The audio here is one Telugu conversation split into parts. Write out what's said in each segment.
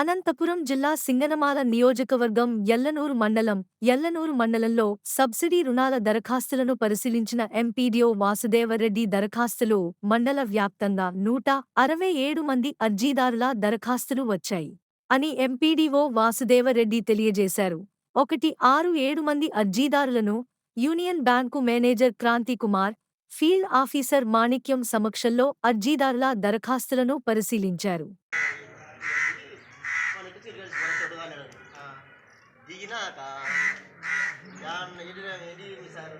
అనంతపురం జిల్లా సింగనమాల నియోజకవర్గం ఎల్లనూరు మండలం ఎల్లనూరు మండలంలో సబ్సిడీ రుణాల దరఖాస్తులను పరిశీలించిన ఎంపీడీఓ వాసుదేవరెడ్డి దరఖాస్తులు మండల వ్యాప్తంగా నూట అరవై ఏడు మంది అర్జీదారుల దరఖాస్తులు వచ్చాయి అని ఎంపీడీఓ వాసుదేవరెడ్డి తెలియజేశారు. ఒకటి ఆరు ఏడు మంది అర్జీదారులను union bank manager Kranthi Kumar field officer Manikyam సమక్షంలో అర్జీదారుల దరఖాస్తులను పరిశీలించారు. దిగినాక యాన్న ఎడిన ఎడి సార్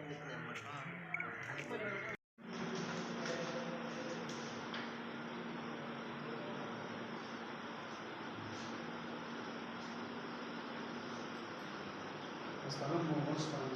స్థలం మూడు స్థలం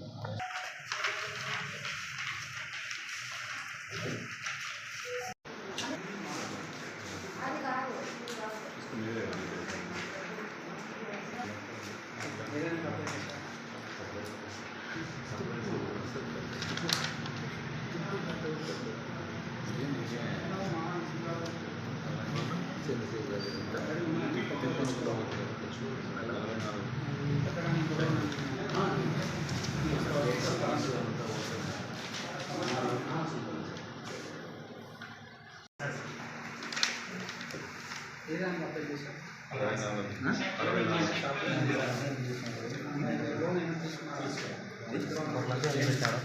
చేశారు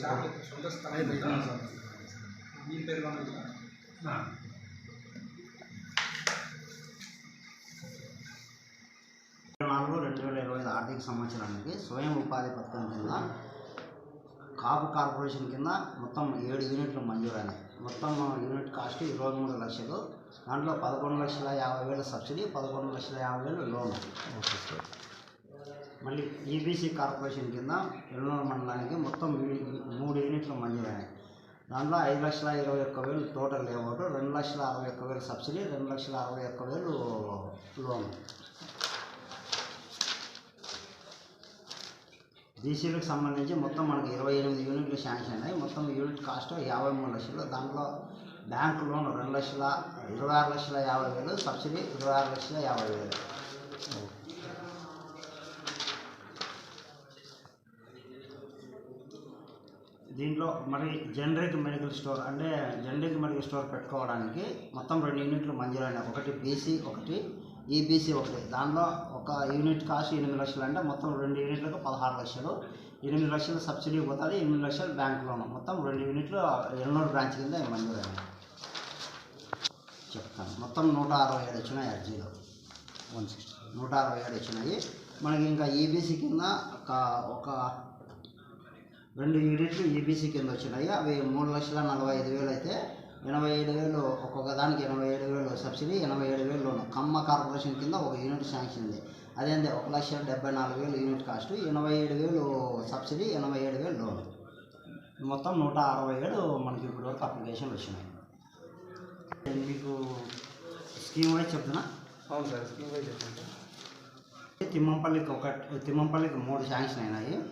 షాప్ సొంత స్థలం మీ? నాలుగు రెండు వేల ఇరవై ఐదు ఆర్థిక సంవత్సరానికి స్వయం ఉపాధి పథకం కింద కాపు కార్పొరేషన్ కింద మొత్తం ఏడు యూనిట్లు మంజూరైనాయి. మొత్తం యూనిట్ కాస్ట్ ఇరవై మూడు లక్షలు. దాంట్లో పదకొండు లక్షల యాభై వేలు సబ్సిడీ పదకొండు లక్షల యాభై వేలు లోన్. మళ్ళీ ఈబీసీ కార్పొరేషన్ కింద ఎల్లూరు మండలానికి మొత్తం మూడు యూనిట్లు మంజూరైనాయి. దాంట్లో ఐదు లక్షల ఇరవై ఒక్క వేలు టోటల్ లేఅవుట్ రెండు లక్షల అరవై ఒక్క వేలు సబ్సిడీ రెండు లక్షల అరవై ఒక్క వేలు లోన్. బీసీలకు సంబంధించి మొత్తం మనకి ఇరవై ఎనిమిది యూనిట్లు శాంక్షన్ అయినాయి మొత్తం యూనిట్ కాస్ట్ యాభై మూడు లక్షలు. దాంట్లో బ్యాంకు లోన్ రెండు లక్షల ఇరవై ఆరు లక్షల యాభై వేలు సబ్సిడీ ఇరవై ఆరు లక్షల యాభై వేలు. దీంట్లో మరి జనరిక్ మెడికల్ స్టోర్ అంటే జనరిక్ మెడికల్ స్టోర్ పెట్టుకోవడానికి మొత్తం రెండు యూనిట్లు మంజూరైన ఒకటి బీసీ ఒకటి ఈబీసీ ఒకటి. దాంట్లో ఒక యూనిట్ కాస్ట్ ఎనిమిది లక్షలు అంటే మొత్తం రెండు యూనిట్లకు పదహారు లక్షలు. ఎనిమిది లక్షలు సబ్సిడీ పోతుంది ఎనిమిది లక్షలు బ్యాంక్ లోన్. మొత్తం రెండు యూనిట్లు ఎన్నూరు బ్రాంచ్ కింద మంజూరైంది చెప్తాను. మొత్తం నూట అరవై ఏడు వచ్చినాయి అర్జీలు వన్ సిక్స్టీ. నూట అరవై ఏడు వచ్చినాయి. మనకి ఇంకా ఈబీసీ కింద ఒక ఒక రెండు యూనిట్లు ఈబీసీ కింద వచ్చినాయి. అవి మూడు లక్షల నలభై ఐదు వేలు అయితే ఎనభై ఏడు వేలు ఒక్కొక్క దానికి ఎనభై ఏడు వేలు సబ్సిడీ ఎనభై ఏడు వేలు లోను. కమ్మ కార్పొరేషన్ కింద ఒక యూనిట్ శాంక్షన్ ఉంది. అదేంటి ఒక లక్ష డెబ్బై నాలుగు వేలు యూనిట్ కాస్ట్ ఎనభై ఏడు వేలు సబ్సిడీ ఎనభై ఏడు వేలు లోను. మొత్తం నూట అరవై ఏడు మనకి ఇప్పటి వరకు అప్లికేషన్లు వచ్చినాయి. మీకు స్కీమ్ వైజ్ చెప్తున్నా. అవును సార్ స్కీమ్ వైజ్ చెప్పండి తిమ్మంపల్లికి ఒక తిమ్మంపల్లికి మూడు శాంక్షన్ అయినాయి.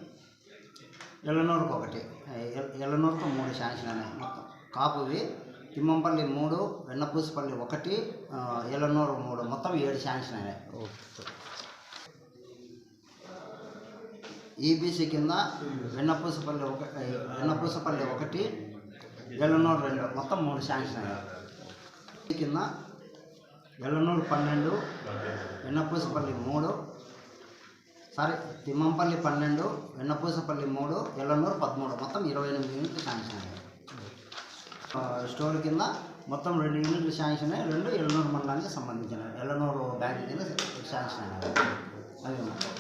ఎల్లనూరుకు ఒకటి. ఎల్- ఎల్లనూరుకు మూడు శాంక్షన్ అయినాయి మొత్తం. కాపువి తిమ్మంపల్లి మూడు వెన్నపూసపల్లి ఒకటి ఆ, ఎల్లనూరు మూడు. మొత్తం ఏడు శాంక్షన్ అయినాయి. ఈబీసీ కింద వెన్నపూసపల్లి ఒక వెన్నపూసపల్లి ఒకటి ఎలనూరు రెండు. మొత్తం మూడు శాంక్షన్ అయినాయి. ఈ కింద ఎల్లనూరు పన్నెండు వెన్నపూసపల్లి మూడు సారీ తిమ్మంపల్లి పన్నెండు వెన్నపూసపల్లి మూడు ఎల్లనూరు పదమూడు. మొత్తం ఇరవై ఎనిమిది యూనిట్లు శాంక్షన్ అయ్యాయి స్టోర్ కింద మొత్తం రెండు యూనిట్లు శాంక్షన్ అయ్యాయి రెండు ఎల్లనూరు మండలానికి సంబంధించిన ఎల్లనూరు బ్యాంక్ కింద శాంక్షన్ అయ్యాయి అవి ఉన్నాయి.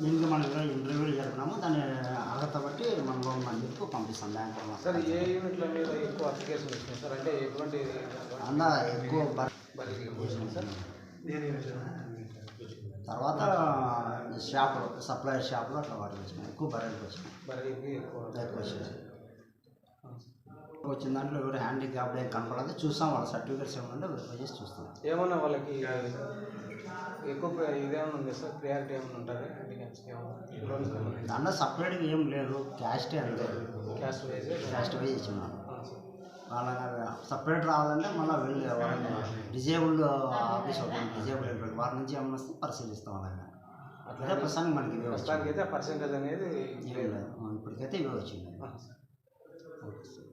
దీనికి మనం ఈరోజు ఇంటర్వ్యూలు జరిపినాము దాని అర్హత బట్టి మనం లోన్ మందికి పంపిస్తాం. బ్యాంక్ సార్ ఏ యూనిట్ల మీద ఎక్కువ అప్లికేషన్ వచ్చినాయి సార్? అంటే ఎటువంటి అందా ఎక్కువ బర్- సార్? తర్వాత షాపులు సప్లయర్ షాపులు అట్లా వాటికి వచ్చినాయి. ఎక్కువ బర్రెలకు వచ్చినాయి. ఎక్కువ. వచ్చినాయి. వచ్చిన దాంట్లో ఎవరు హ్యాండిక్యాప్డ్ ఏం కనపడదు. చూస్తాం వాళ్ళ సర్టిఫికేట్స్ ఏమన్నా వెరిఫై చేసి చూస్తాం. ఏమన్నా వాళ్ళకి ఎక్కువ ఇదేమన్నా ఉంది సార్? ప్రియారిటీ ఏమన్నా ఉంటుంది ఏమన్నా? దాంట్లో సపరేట్గా ఏం లేదు. క్యాస్టే అంతే క్యాస్ట్ వైజ్? క్యాస్ట్ వైజ్ ఇచ్చినాం వాళ్ళ సపరేట్ రావాలంటే మళ్ళీ వెళ్ళి వాళ్ళని డిజేబుల్డ్ ఆఫీస్ ఒకటి డిజేబుల్ అయిపోయింది వారి నుంచి ఏమన్నా వస్తే పరిశీలిస్తాం వాళ్ళని అట్లయితే ప్రస్తుతానికి మనకి ఇవే అయితే పర్సెంటేజ్ అనేది లేదు. ఇప్పటికైతే ఇవే వచ్చింది. coração.